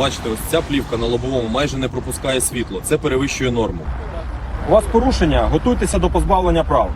Бачите, ось ця плівка на лобовому майже не пропускає світло. Це перевищує норму. У вас порушення, готуйтеся до позбавлення прав.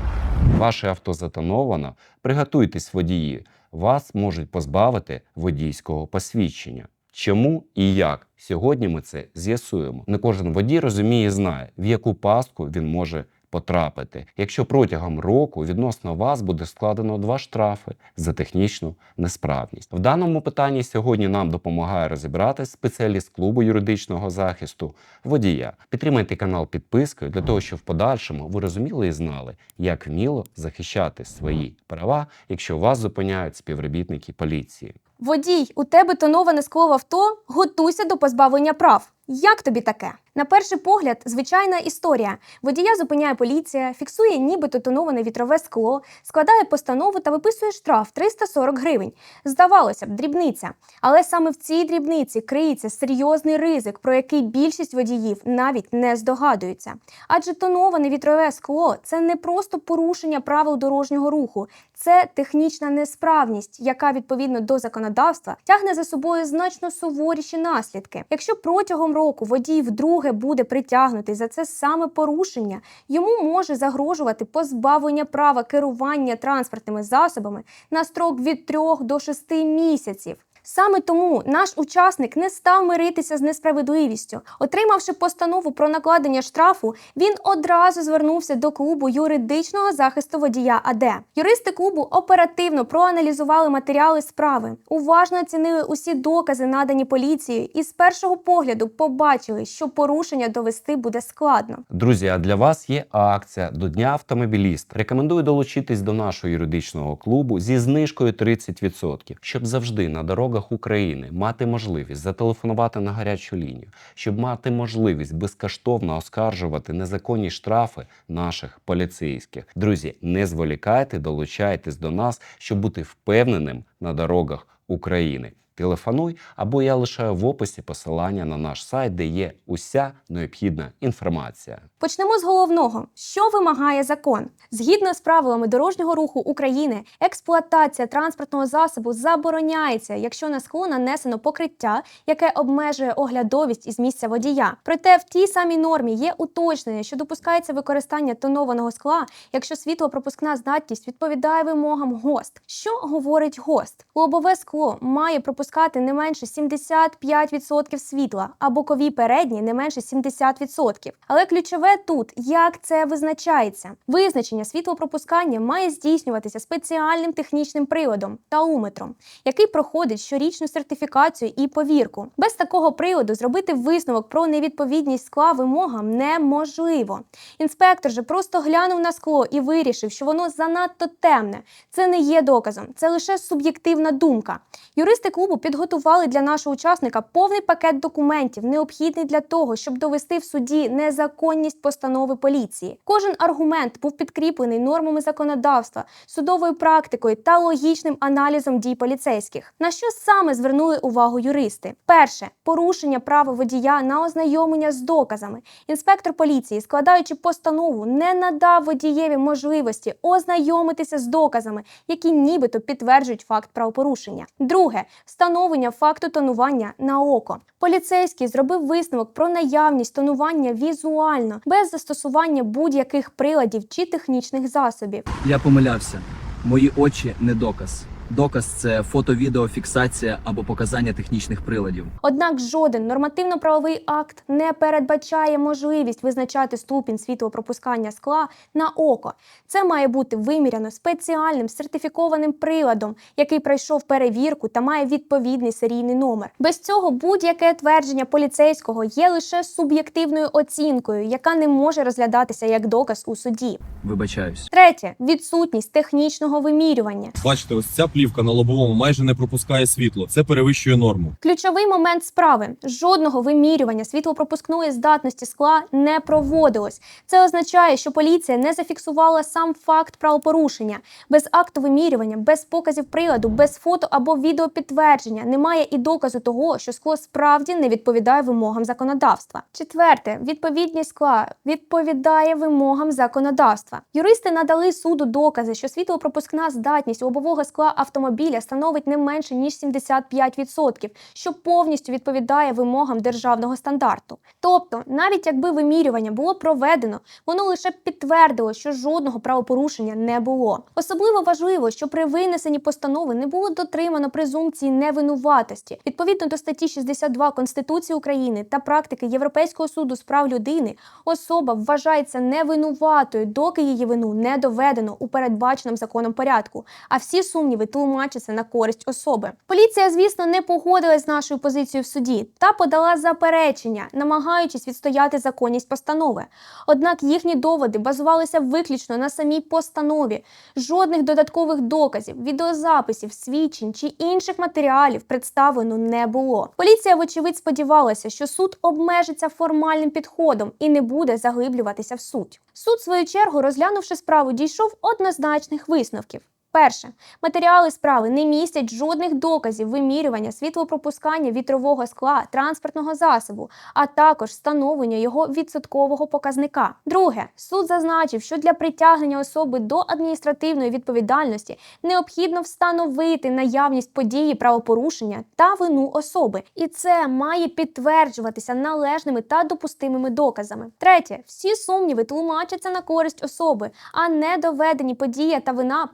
Ваше авто затоновано, приготуйтесь водії. Вас можуть позбавити водійського посвідчення. Чому і як? Сьогодні ми це з'ясуємо. Не кожен водій розуміє і знає, в яку пастку він може потрапити, якщо протягом року відносно вас буде складено два штрафи за технічну несправність. В даному питанні сьогодні нам допомагає розібратись спеціаліст клубу юридичного захисту водія. Підтримайте канал підпискою для того, щоб в подальшому ви розуміли і знали, як вміло захищати свої права, якщо вас зупиняють співробітники поліції. Водій, у тебе тоноване скло в авто, готуйся до позбавлення прав. Як тобі таке? На перший погляд, звичайна історія. Водія зупиняє поліція, фіксує нібито тоноване вітрове скло, складає постанову та виписує штраф 340 гривень. Здавалося б, дрібниця. Але саме в цій дрібниці криється серйозний ризик, про який більшість водіїв навіть не здогадуються. Адже тоноване вітрове скло це не просто порушення правил дорожнього руху, це технічна несправність, яка відповідно до законодавства тягне за собою значно суворіші наслідки. Якщо протягом року водій вдруге буде притягнутий за це саме порушення, йому може загрожувати позбавлення права керування транспортними засобами на строк від 3 до 6 місяців. Саме тому наш учасник не став миритися з несправедливістю. Отримавши постанову про накладення штрафу, він одразу звернувся до клубу юридичного захисту водія АД. Юристи клубу оперативно проаналізували матеріали справи, уважно оцінили усі докази, надані поліцією, і з першого погляду побачили, що порушення довести буде складно. Друзі, а для вас є акція до Дня автомобіліста. Рекомендую долучитись до нашого юридичного клубу зі знижкою 30%, щоб завжди на дорогах України мати можливість зателефонувати на гарячу лінію, щоб мати можливість безкоштовно оскаржувати незаконні штрафи наших поліцейських. Друзі, не зволікайте, долучайтесь до нас, щоб бути впевненим на дорогах України. Телефонуй або я лишаю в описі посилання на наш сайт, де є уся необхідна інформація. Почнемо з головного, що вимагає закон. Згідно з правилами дорожнього руху України, експлуатація транспортного засобу забороняється, якщо на скло нанесено покриття, яке обмежує оглядовість із місця водія. Проте в тій самій нормі є уточнення, що допускається використання тонованого скла, якщо світлопропускна здатність відповідає вимогам ГОСТ. Що говорить ГОСТ? Лобове скло має пропускати не менше 75% світла, а бокові передні не менше 70%. Але ключове тут, як це визначається. Визначення світлопропускання має здійснюватися спеціальним технічним приладом тауметром, який проходить щорічну сертифікацію і повірку. Без такого приладу зробити висновок про невідповідність скла вимогам неможливо. Інспектор же просто глянув на скло і вирішив, що воно занадто темне. Це не є доказом, це лише суб'єктивна думка. Юристи клубу підготували для нашого учасника повний пакет документів, необхідний для того, щоб довести в суді незаконність постанови поліції. Кожен аргумент був підкріплений нормами законодавства, судовою практикою та логічним аналізом дій поліцейських. На що саме звернули увагу юристи? Перше порушення права водія на ознайомлення з доказами. Інспектор поліції, складаючи постанову, не надав водієві можливості ознайомитися з доказами, які нібито підтверджують факт правопорушення. Друге встановлення факту тонування на око. Поліцейський зробив висновок про наявність тонування візуально, без застосування будь-яких приладів чи технічних засобів. Я помилявся. Мої очі не доказ. Доказ це фото-відеофіксація або показання технічних приладів. Однак жоден нормативно-правовий акт не передбачає можливість визначати ступінь світлопропускання скла на око. Це має бути виміряно спеціальним сертифікованим приладом, який пройшов перевірку та має відповідний серійний номер. Без цього будь-яке твердження поліцейського є лише суб'єктивною оцінкою, яка не може розглядатися як доказ у суді. Вибачаюсь. Третє відсутність технічного вимірювання. Бачите, ось ця плівка на лобовому майже не пропускає світло. Це перевищує норму. Ключовий момент справи: жодного вимірювання світлопропускної здатності скла не проводилось. Це означає, що поліція не зафіксувала сам факт правопорушення. Без акту вимірювання, без показів приладу, без фото або відеопідтвердження немає і доказу того, що скло справді не відповідає вимогам законодавства. Четверте, відповідність скла відповідає вимогам законодавства. Юристи надали суду докази, що світлопропускна здатність лобового скла автомобіля становить не менше ніж 75%, що повністю відповідає вимогам державного стандарту. Тобто, навіть якби вимірювання було проведено, воно лише підтвердило, що жодного правопорушення не було. Особливо важливо, що при винесенні постанови не було дотримано презумпції невинуватості. Відповідно до статті 62 Конституції України та практики Європейського суду з прав людини, особа вважається невинуватою, доки її вину не доведено у передбаченому законом порядку, а всі сумніви тлумачаться на користь особи. Поліція, звісно, не погодилась з нашою позицією в суді та подала заперечення, намагаючись відстояти законність постанови. Однак їхні доводи базувалися виключно на самій постанові. Жодних додаткових доказів, відеозаписів, свідчень чи інших матеріалів представлено не було. Поліція, вочевидь, сподівалася, що суд обмежиться формальним підходом і не буде заглиблюватися в суть. Суд, в свою чергу, розглянувши справу, дійшов однозначних висновків. Перше, матеріали справи не містять жодних доказів вимірювання світлопропускання вітрового скла транспортного засобу, а також встановлення його відсоткового показника. Друге, суд зазначив, що для притягнення особи до адміністративної відповідальності необхідно встановити наявність події правопорушення та вину особи, і це має підтверджуватися належними та допустимими доказами. Третє, всі сумніви тлумачаться на користь особи, а не доведені подія та вина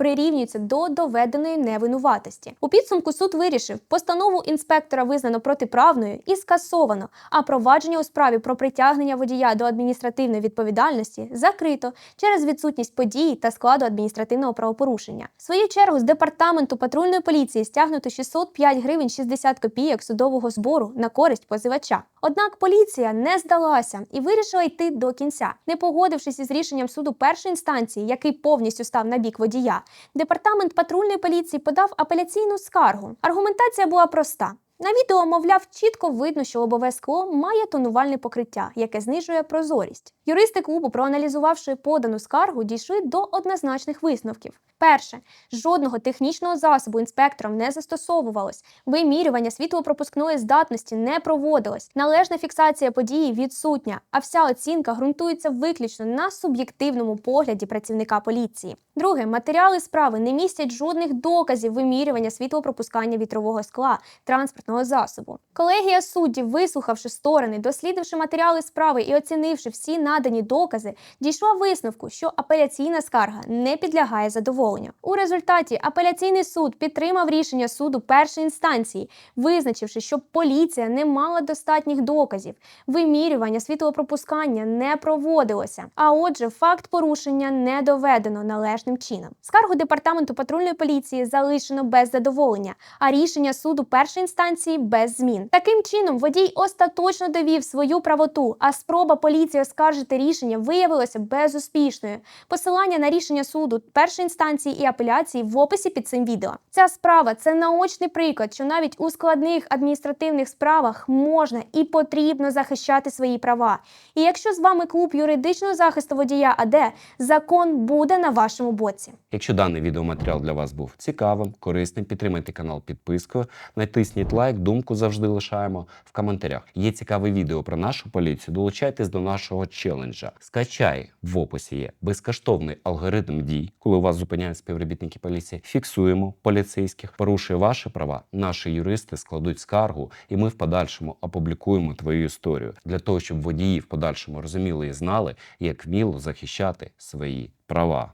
прирівнюються до доведеної невинуватості. У підсумку суд вирішив, постанову інспектора визнано протиправною і скасовано, а провадження у справі про притягнення водія до адміністративної відповідальності закрито через відсутність події та складу адміністративного правопорушення. В свою чергу з департаменту патрульної поліції стягнуто 605 гривень 60 копійок судового збору на користь позивача. Однак поліція не здалася і вирішила йти до кінця, не погодившись із рішенням суду першої інстанції, який повністю став на бік водія. Департамент патрульної поліції подав апеляційну скаргу. Аргументація була проста. На відео, мовляв, чітко видно, що лобове скло має тонувальне покриття, яке знижує прозорість. Юристи клубу, проаналізувавши подану скаргу, дійшли до однозначних висновків. Перше, жодного технічного засобу інспектором не застосовувалось, вимірювання світлопропускної здатності не проводилось, належна фіксація події відсутня, а вся оцінка ґрунтується виключно на суб'єктивному погляді працівника поліції. Друге, матеріали справи не містять жодних доказів вимірювання світлопропускання вітрового скла транспортного засобу. Колегія суддів, вислухавши сторони, дослідивши матеріали справи і оцінивши всі надані докази, дійшла висновку, що апеляційна скарга не підлягає задоволенню. У результаті апеляційний суд підтримав рішення суду першої інстанції, визначивши, що поліція не мала достатніх доказів, вимірювання світлопропускання не проводилося. А отже, факт порушення не доведено належним чином. Скаргу департаменту патрульної поліції залишено без задоволення, а рішення суду першої інстанції без змін. Таким чином, водій остаточно довів свою правоту, а спроба поліції оскаржити рішення виявилася безуспішною. Посилання на рішення суду першої інстанції і апеляції в описі під цим відео. Ця справа це наочний приклад, що навіть у складних адміністративних справах можна і потрібно захищати свої права. І якщо з вами клуб юридичного захисту водія АД, закон буде на вашому боці. Якщо даний відеоматеріал для вас був цікавим, корисним, підтримайте канал підпискою, натисніть лайк, думку завжди лишаємо в коментарях. Є цікаве відео про нашу поліцію. Долучайтесь до нашого челенджа. Скачай в описі є безкоштовний алгоритм дій, коли вас зупиняють співробітники поліції. Фіксуємо поліцейських, порушує ваші права. Наші юристи складуть скаргу, і ми в подальшому опублікуємо твою історію для того, щоб водії в подальшому розуміли і знали, як вміло захищати свої права.